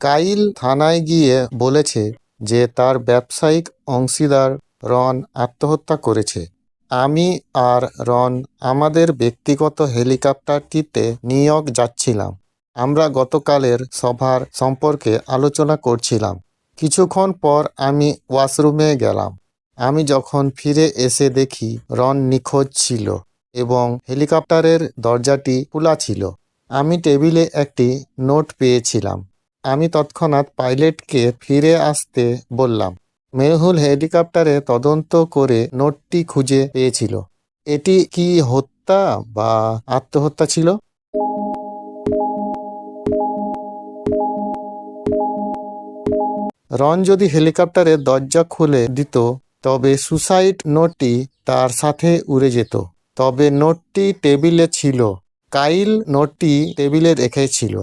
কাইল থানায় গিয়ে বলেছে যে তার ব্যবসায়িক অংশীদার রন আত্মহত্যা করেছে। আমি আর রন আমাদের ব্যক্তিগত হেলিকপ্টারটিতে নিউ যাচ্ছিলাম। আমরা গতকালের সভার সম্পর্কে আলোচনা করছিলাম। কিছুক্ষণ পর আমি ওয়াশরুমে গেলাম। আমি যখন ফিরে এসে দেখি রন নিখোঁজ ছিল এবং হেলিকপ্টারের দরজাটি খোলা ছিল। আমি টেবিলে একটি নোট পেয়েছিলাম। আমি তৎক্ষণাৎ পাইলটকে ফিরে আসতে বললাম। মেহুল হেলিকপ্টারে তদন্ত করে নোটটি খুঁজে পেয়েছিল। এটি কি হত্যা বা আত্মহত্যা ছিল? রন যদি হেলিকপ্টারের দরজা খুলে দিত, তবে সুসাইড নোটটি তার সাথে উড়ে যেত। তবে নোটটি টেবিলে ছিল। কাইল নোটটি টেবিলে রেখেছিল।